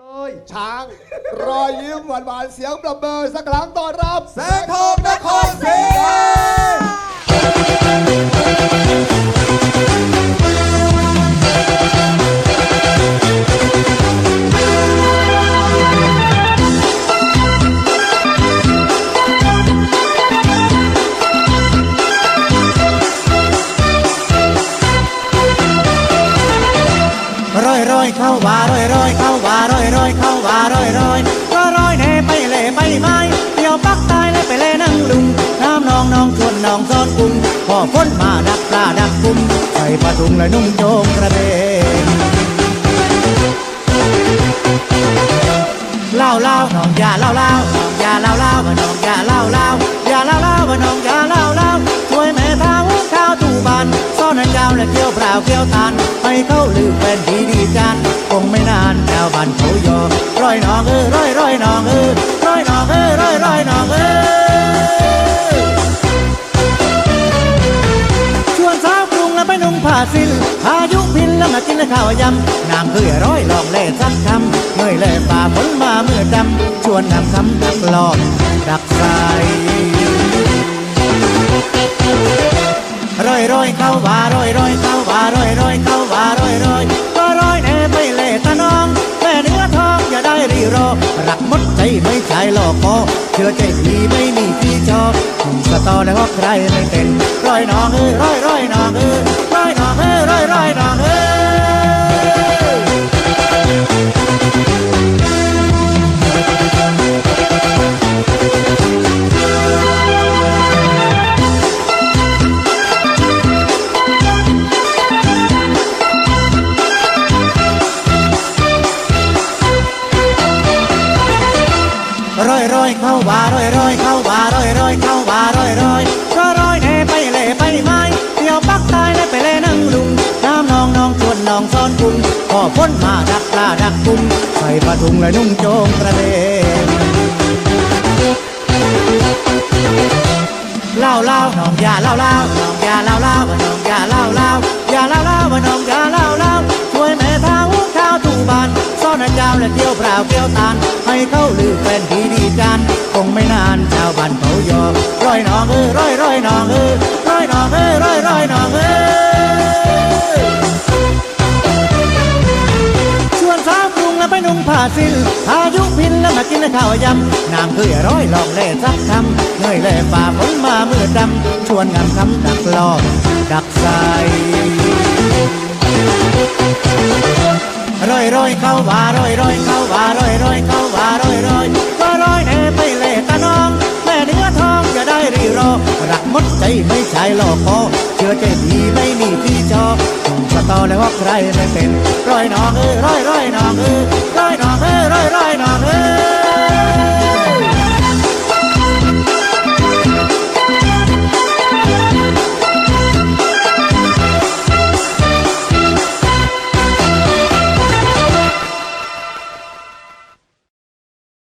เลย ช้าง รอยยิ้มหวานๆเสียงประเบิดสักครั้งต้อนรับแสงทอง อยร้อยเข้าว่าร้อยร้อยเข้าว่าร้อยร้อยเข้าว่าร้อยร้อยก็ร้อยแน่ไปเล่ไปไม้เดี๋ยวปักตายเลยไปเล่นั่งลุงน้ำนองนองชวนนองซ้อนกุ้งพ่อพ้นมาดักปลาดักกุ้งใส่ปลาดุงและนุ่งโจงกระเบนเล่าเล่าน้องอย่าเล่าเล่าน้องอย่าเล่าเล่าน้องอย่าเล่าเล่าอย่าเล่าเล่าน้องอย่าเล่าเล่าช่วยแม่เท้าข้าวตูบานซ่อนเจ้าและเกี่ยวเปล่าเกี่ยวทานให้เขาลืมเป็ ไปนุ่งผ้าสิ้นพายุพินแล้วมากินข้าวยำนางเคยร้อยลองเล่สักคำเมื่อยเล่ป่าฝนมาเมื่อดำชวนนำคำดักหลอกดักใสร้อยร้อยเข้าว่าร้อยร้อยเข้าว่าร้อยร้อยเข้าว่าร้อยร้อยก็ร้อยแน่ไปเล่ตะน้องแม่เนื้อทองอย่าได้รีรอรักหมดใจไม่ใช่หลอกคอเชื่อใจดีไม่มีพี่ชอบสตอแล้วใครไม่เป็นร้อยน้องเอ้ยร้อยร้อยน้องเอ้ย อยร้อยเข้าว่าร้อยร้อยเข้าว่าร้อยร้อยเข้าว่าร้อยร้อยก็ร้อยแน่ไปเล่ไปไม้เดี๋ยวปักตายแล้วไปเล่นั่งลุงน้ำนองนองชวนนองซ้อนกุ้งพอพ้นมาดักปลาดักกุ้งใส่ปลาถุงและนุ่งโจงกระเบนเล่าเล่าน้องยาเล่าเล่า เจ้าและเกี่ยวเปล่าเกี่ยวตานให้เขาลือเป็นดีดีกันคงไม่นานชาวบ้านเขายอมร้อยน้องเอ้ยร้อยร้อยน้องเอ้ยร้อยน้องเอ้ยร้อยร้อยน้องเอ้ยชวนสาวกรุงแล้วไปนุ่งผ้าสิ้นพายุพินแล้วมากินข้าวยำน้ำเคยร้อยลองเล่สักคำเงยเล่ฝ่าฝนมาเมื่อดำชวนงามคำดักลอบดักใส ร้อยเข้าว่าร้อยร้อยเข้าว่าร้อยร้อยเข้าว่าร้อยร้อยก็ร้อยแน่ไปเล่ตาน้องแม่เนื้อทองจะได้รีรอรักหมดใจไม่ใช่หลอกคอเชื่อใจดีไม่มีที่จอสตอแล้วว่าใครไม่เป็นร้อยน้องเอ้ยร้อยร้อยน้องเอ้ย